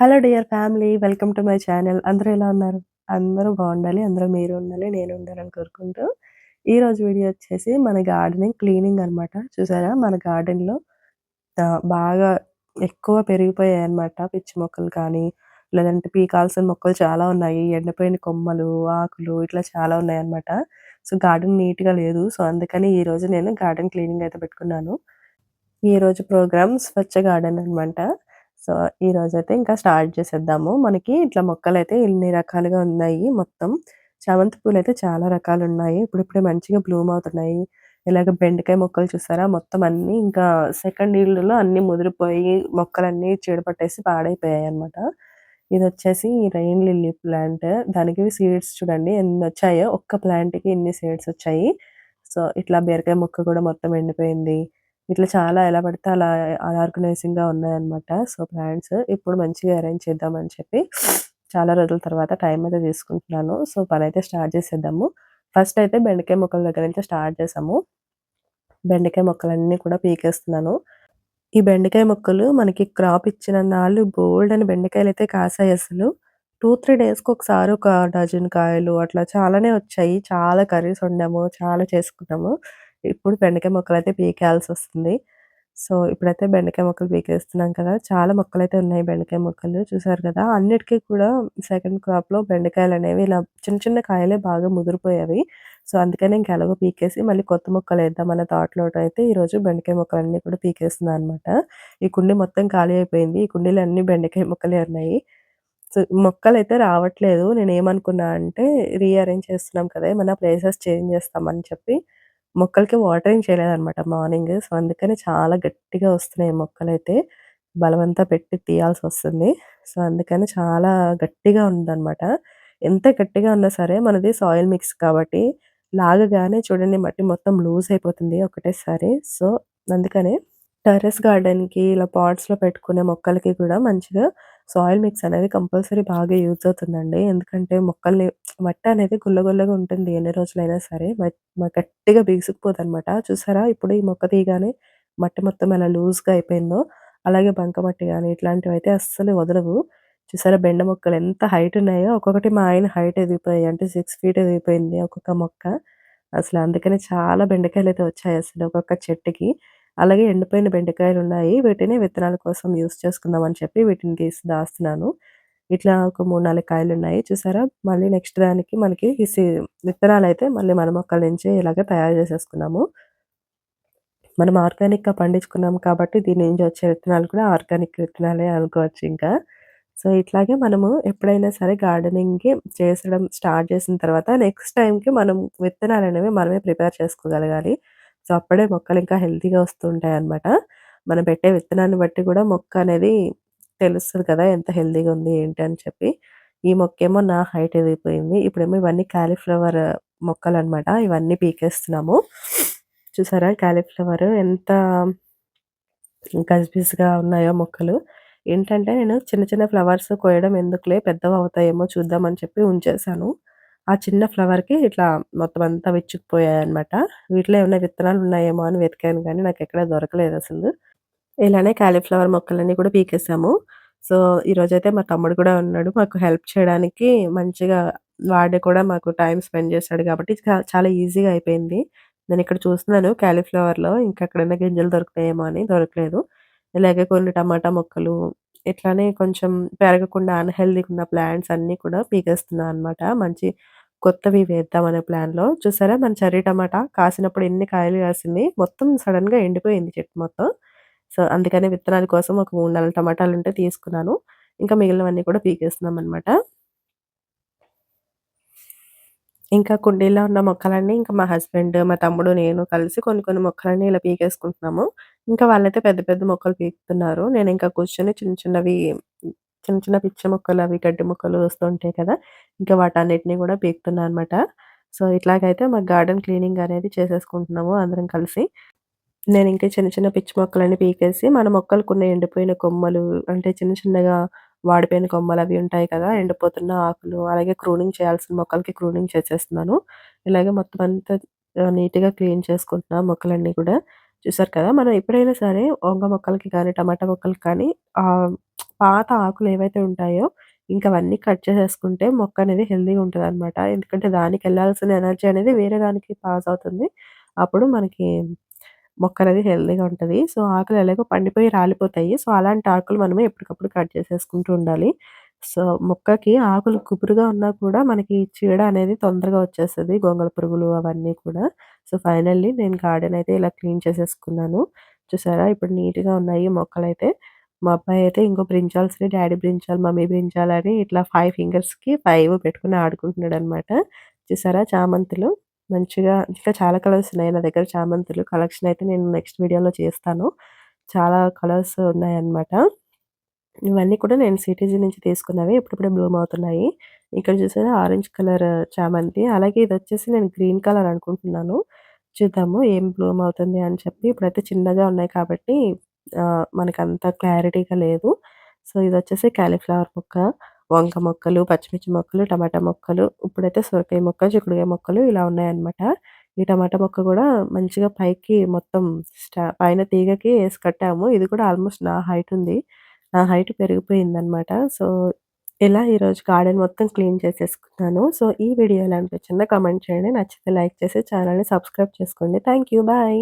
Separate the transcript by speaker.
Speaker 1: Hello dear family welcome to my channel. అందరూ ఎలా ఉన్నారు? అందరూ బాగుండాలి అందరూ మీరు ఉండాలి నేను ఉండాలని కోరుకుంటూ ఈరోజు వీడియో వచ్చేసి మన గార్డెనింగ్ క్లీనింగ్ అనమాట చూసారా? మన గార్డెన్లో బాగా ఎక్కువ పెరిగిపోయాయి అనమాట పిచ్చి మొక్కలు కానీ లేదంటే పీకాల్సిన మొక్కలు చాలా ఉన్నాయి. ఎండిపోయిన కొమ్మలు ఆకులు ఇట్లా చాలా ఉన్నాయి అనమాట సో గార్డెన్ నీట్గా లేదు. సో అందుకని ఈ రోజు నేను గార్డెన్ క్లీనింగ్ అయితే పెట్టుకున్నాను. ఈ రోజు ప్రోగ్రామ్ స్వచ్ఛ గార్డెన్ అనమాట సో ఈ రోజైతే ఇంకా స్టార్ట్ చేసేద్దాము. మనకి ఇట్లా మొక్కలైతే ఇన్ని రకాలుగా ఉన్నాయి మొత్తం. చామంతి పూలు అయితే చాలా రకాలు ఉన్నాయి ఇప్పుడిప్పుడే మంచిగా బ్లూమ్ అవుతున్నాయి. ఇలాగ బెండకాయ మొక్కలు చూసారా? మొత్తం అన్ని ఇంకా సెకండ్ ఇల్లులో అన్ని ముదిరిపోయి మొక్కలన్నీ చీడపట్టేసి పాడైపోయాయి అనమాట ఇది వచ్చేసి రెయిన్ లిల్లీ ప్లాంట్. దానికి సీడ్స్ చూడండి ఎన్ని వచ్చాయో ఒక్క ప్లాంట్కి ఎన్ని సీడ్స్ వచ్చాయి. సో ఇట్లా బీరకాయ మొక్క కూడా మొత్తం ఎండిపోయింది. ఇట్లా చాలా ఎలా పడితే అలా ఆర్గనైజింగ్‌గా ఉన్నాయన్నమాట. సో, ప్లాంట్స్ ఇప్పుడు మంచిగా అరేంజ్ చేద్దామని చెప్పి చాలా రోజుల తర్వాత టైం అయితే తీసుకుంటున్నాను. సో, పనైతే స్టార్ట్ చేసేద్దాము. ఫస్ట్ అయితే బెండకాయ మొక్కల దగ్గర నుంచి స్టార్ట్ చేసాము. బెండకాయ మొక్కలన్నీ కూడా పీకేస్తున్నాను. ఈ బెండకాయ మొక్కలు మనకి క్రాప్ ఇచ్చిన నాళ్ళు బోల్డ్ అని బెండకాయలు అయితే కాసాయి అసలు. 2, 3 డేస్‌కి ఒకసారి ఒక డజన్ కాయలు అట్లా చాలానే వచ్చాయి. చాలా కర్రీస్ వండాము. చాలా చేసుకున్నాము. ఇప్పుడు బెండకాయ మొక్కలు అయితే పీకేయాల్సి వస్తుంది సో, ఇప్పుడైతే బెండకాయ మొక్కలు పీకేస్తున్నాం కదా! చాలా మొక్కలైతే ఉన్నాయి బెండకాయ మొక్కలు చూసారు కదా! అన్నిటికీ కూడా సెకండ్ క్రాప్‌లో బెండకాయలు అనేవి ఇలా చిన్న చిన్న కాయలే బాగా ముదిరిపోయేవి. సో, అందుకని ఇంకా ఎలాగో పీకేసి మళ్ళీ కొత్త మొక్కలు మొక్కలేద్దాం థాట్లో అయితే ఈరోజు బెండకాయ మొక్కలన్నీ కూడా పీకేస్తున్నా అనమాట. ఈ కుండీ మొత్తం ఖాళీ అయిపోయింది. ఈ కుండీలు అన్ని బెండకాయ మొక్కలే ఉన్నాయి. సో, మొక్కలు అయితే రావట్లేదు. నేను ఏమనుకున్నా అంటే రీఅరేంజ్ చేస్తున్నాం కదా! ఏమన్నా ప్లేసెస్ చేంజ్ చేస్తామని చెప్పి మొక్కలకి వాటరింగ్ చేయలేదనమాట మార్నింగ్. సో, అందుకని చాలా గట్టిగా వస్తున్నాయి మొక్కలైతే. బలవంతా పెట్టి తీయాల్సి వస్తుంది సో, అందుకని చాలా గట్టిగా ఉందనమాట. ఎంత గట్టిగా ఉన్నా సరే మనది సాయిల్ మిక్స్ కాబట్టి లాగగానే చూడండి మట్టి మొత్తం లూజ్ అయిపోతుంది ఒకటేసారి. సో, అందుకనే టెర్రస్ గార్డెన్‌కి ఇలా పాట్స్‌లో పెట్టుకునే మొక్కలకి కూడా మంచిగా సాయిల్ మిక్స్ అనేది కంపల్సరీ బాగా యూజ్ అవుతుందండి. ఎందుకంటే మొక్కల్ని మట్టి అనేది గుల్ల గుల్లగా ఉంటుంది ఎన్ని రోజులైనా సరే. మ గట్టిగా అనమాట చూసారా ఇప్పుడు ఈ మొక్క తీయగానే మట్టి మొత్తం ఎలా లూజ్‌గా అయిపోయిందో, అలాగే బంకమట్టి గాని ఇట్లాంటివైతే అస్సలు వదలవు. చూసారా బెండ మొక్కలు ఎంత హైట్ ఉన్నాయో ఒక్కొక్కటి మా ఆయన హైట్ ఎదిగిపోయాయి. అంటే సిక్స్ ఫీట్ ఎదిగిపోయింది ఒక్కొక్క మొక్క. అసలు అందుకనే చాలా బెండకాయలు అయితే వచ్చాయి అసలు ఒక్కొక్క చెట్టుకి. అలాగే ఎండిపోయిన బెండకాయలు ఉన్నాయి వీటిని విత్తనాల కోసం యూజ్ చేసుకుందామని చెప్పి వీటిని తీసి దాస్తున్నాను. ఇట్లా ఒక మూడు నాలుగు కాయలు ఉన్నాయి చూసారా? మళ్ళీ నెక్స్ట్ దానికి మనకి ఈ విత్తనాలు అయితే మళ్ళీ మన మొక్కల నుంచే ఇలాగ తయారు చేసేసుకున్నాము. మనం ఆర్గానిక్‌గా పండించుకున్నాం కాబట్టి దీని నుంచి వచ్చే విత్తనాలు కూడా ఆర్గానిక్ విత్తనాలే అనుకోవచ్చు ఇంకా. సో, ఇట్లాగే మనము ఎప్పుడైనా సరే గార్డెనింగ్‌కి చేసడం స్టార్ట్ చేసిన తర్వాత నెక్స్ట్ టైంకి మనం విత్తనాలు అనేవి మనమే ప్రిపేర్ చేసుకోగలగాలి. సో, అప్పుడే మొక్కలు ఇంకా హెల్తీగా వస్తుంటాయి అనమాట మనం పెట్టే విత్తనాన్ని బట్టి కూడా మొక్క అనేది తెలుస్తుంది కదా! ఎంత హెల్తీగా ఉంది ఏంటి అని చెప్పి. ఈ మొక్కేమో నా హైట్ ఎదిగిపోయింది. ఇప్పుడేమో ఇవన్నీ క్యాలీఫ్లవర్ మొక్కలు అనమాట ఇవన్నీ పీకేస్తున్నాము. చూసారా క్యాలీఫ్లవర్ ఎంత గజిబిజిగా ఉన్నాయో మొక్కలు. ఏంటంటే నేను చిన్న చిన్న ఫ్లవర్స్ కోయడం ఎందుకులే పెద్దవి అవుతాయేమో చూద్దామని చెప్పి ఉంచేసాను. ఆ చిన్న ఫ్లవర్‌కి ఇట్లా మొత్తం అంతా విచ్చుకుపోయాయన్నమాట. వీటిలో ఏమైనా విత్తనాలు ఉన్నాయేమో అని వెతికాను కానీ నాకు ఎక్కడ దొరకలేదు అసలు ఇలానే కాలీఫ్లవర్ మొక్కలన్నీ కూడా పీకేసాము. సో, ఈరోజైతే మా తమ్ముడు కూడా ఉన్నాడు. మాకు హెల్ప్ చేయడానికి మంచిగా వాడి కూడా మాకు టైం స్పెండ్ చేశాడు కాబట్టి చాలా ఈజీగా అయిపోయింది. నేను ఇక్కడ చూస్తున్నాను క్యాలీఫ్లవర్లో ఇంకా ఎక్కడైనా గింజలు దొరుకుతాయేమో అని దొరకలేదు. ఇలాగే కొన్ని టమాటా మొక్కలు ఇట్లానే కొంచెం పెరగకుండా అన్హెల్దీగా ఉన్న ప్లాంట్స్ అన్నీ కూడా పీకేస్తున్నా అనమాట. మంచి కొత్తవి వేద్దామనే ప్లాన్‌లో. చూసారా మన చెర్రీ టమాటా కాసినప్పుడు ఎన్ని కాయలు కాసింది. మొత్తం సడన్గా ఎండిపోయింది చెట్టు మొత్తం. సో, అందుకనే విత్తనాల కోసం ఒక మూడు నాలుగు టమాటాలు ఉంటే తీసుకున్నాను. ఇంకా మిగిలినవన్నీ కూడా పీకేస్తున్నాం అనమాట ఇంకా కుండీలో ఉన్న మొక్కలన్నీ ఇంకా మా హస్బెండ్, మా తమ్ముడు, నేను కలిసి కొన్ని కొన్ని మొక్కలన్నీ ఇలా పీకేసుకుంటున్నాము. ఇంకా వాళ్ళైతే పెద్ద పెద్ద మొక్కలు పీకుతున్నారు. నేను ఇంకా కూర్చొని చిన్న చిన్నవి చిన్న చిన్న పిచ్చి మొక్కలు అవి గడ్డి మొక్కలు వస్తూ ఉంటాయి కదా! ఇంకా వాటన్నిటిని కూడా పీకుతున్నా అనమాట. సో, ఇట్లాగైతే మా గార్డెన్ క్లీనింగ్ అనేది చేసేసుకుంటున్నాము అందరం కలిసి. నేను ఇంకా చిన్న చిన్న పిచ్చి మొక్కలన్నీ పీకేసి మన మొక్కలకున్న ఎండిపోయిన కొమ్మలు అంటే చిన్న చిన్నగా వాడిపోయిన కొమ్మలు అవి ఉంటాయి కదా! ఎండిపోతున్న ఆకులు అలాగే క్రూనింగ్ చేయాల్సిన మొక్కలకి క్రూనింగ్ చేసేస్తున్నాను. ఇలాగే మొత్తం అంతా నీట్‌గా క్లీన్ చేసుకుంటున్నా మొక్కలన్నీ కూడా. చూసారు కదా! మనం ఎప్పుడైనా సరే వంగ మొక్కలకి కానీ, టమాటా మొక్కలకి కానీ పాత ఆకులు ఏవైతే ఉంటాయో ఇంకా అవన్నీ కట్ చేసేసుకుంటే మొక్క అనేది హెల్తీగా ఉంటదనమాట. ఎందుకంటే దానికి వెళ్ళాల్సిన ఎనర్జీ అనేది వేరే దానికి పాస్ అవుతుంది. అప్పుడు మనకి మొక్క అనేది హెల్తీగా ఉంటుంది సో, ఆకులు ఎలాగో పండిపోయి రాలిపోతాయి. సో, అలాంటి ఆకులు మనమే ఎప్పటికప్పుడు కట్ చేసేసుకుంటూ ఉండాలి. సో, మొక్కకి ఆకులు కుబురుగా ఉన్నా కూడా మనకి చీడ అనేది తొందరగా వచ్చేస్తుంది గొంగళ పురుగులు అవన్నీ కూడా. సో, ఫైనల్లీ నేను గార్డెన్ అయితే ఇలా క్లీన్ చేసేసుకున్నాను. చూసారా ఇప్పుడు నీట్‌గా ఉన్నాయి మొక్కలైతే. మా అబ్బాయి అయితే ఇంకో బ్రింజాల్స్‌ని డాడీ బ్రింజాల్, మమ్మీ బ్రింజాల్ అని ఇట్లా ఫైవ్ ఫింగర్స్‌కి 5 పెట్టుకొని ఆడుకుంటున్నాడనమాట. చూసారా చామంతులు మంచిగా ఇంకా చాలా కలర్స్ ఉన్నాయి నా దగ్గర చామంతులు. కలెక్షన్ అయితే నేను నెక్స్ట్ వీడియోలో చేస్తాను. చాలా కలర్స్ ఉన్నాయన్నమాట. ఇవన్నీ కూడా నేను సిటీజీ నుంచి తీసుకున్నవి. ఇప్పుడిప్పుడే బ్లూమ్ అవుతున్నాయి. ఇక్కడ చూసారా ఆరెంజ్ కలర్ చామంతి. అలాగే ఇది వచ్చేసి నేను గ్రీన్ కలర్ అనుకుంటున్నాను. చూద్దాము ఏం బ్లూమ్ అవుతుంది అని చెప్పి. ఇప్పుడైతే చిన్నగా ఉన్నాయి కాబట్టి మనకంత క్లారిటీగా లేదు. సో, ఇది వచ్చేసి క్యాలీఫ్లవర్ మొక్క, వంక మొక్కలు, పచ్చిమిర్చి మొక్కలు, టమాటా మొక్కలు, ఇప్పుడైతే సొరకాయ మొక్క, చిక్కుడుకాయ మొక్కలు ఇలా ఉన్నాయన్నమాట. ఈ టమాటా మొక్క కూడా మంచిగా పైకి మొత్తం స్టా పైన తీగకి వేసి కట్టాము. ఇది కూడా ఆల్మోస్ట్ నా హైట్ ఉంది. నా హైట్ పెరిగిపోయిందనమాట. సో, ఇలా ఈరోజు గార్డెన్ మొత్తం క్లీన్ చేసేసుకున్నాను. సో, ఈ వీడియో ఎలా అనిపించిందో కామెంట్ చేయండి. నచ్చితే లైక్ చేసి ఛానల్‌ని సబ్స్క్రైబ్ చేసుకోండి. Thank you. బాయ్.